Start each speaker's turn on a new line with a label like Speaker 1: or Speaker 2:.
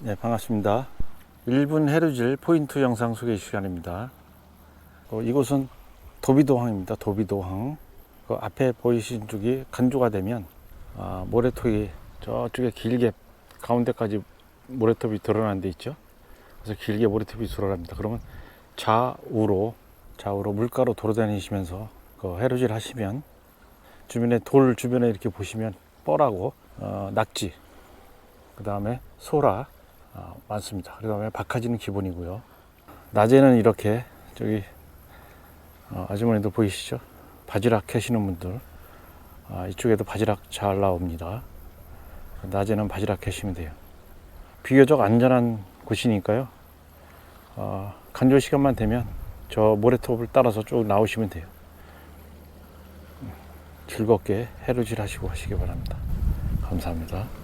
Speaker 1: 네, 반갑습니다. 1분 해루질 포인트 영상 소개 시간입니다. 어, 이곳은 도비도항입니다. 도비도항. 그 앞에 보이신 쪽이 간조가 되면 아, 모래톱이 저쪽에 길게 가운데까지 모래톱이 드러난 데 있죠. 그래서 길게 모래톱이 들어갑니다. 그러면 좌우로 좌우로 물가로 돌아다니시면서 그 해루질 하시면 주변에 돌 주변에 이렇게 보시면 뻘하고 어, 낙지 그 다음에 소라 어, 많습니다. 그 다음에 박하지는 기본이고요. 낮에는 이렇게 저기 어, 아주머니들 보이시죠? 바지락 캐시는 분들 아, 이쪽에도 바지락 잘 나옵니다. 낮에는 바지락 캐시면 돼요. 비교적 안전한 곳이니까요. 어, 간조 시간만 되면 저 모래톱을 따라서 쭉 나오시면 돼요. 즐겁게 해루질 하시고 하시기 바랍니다. 감사합니다.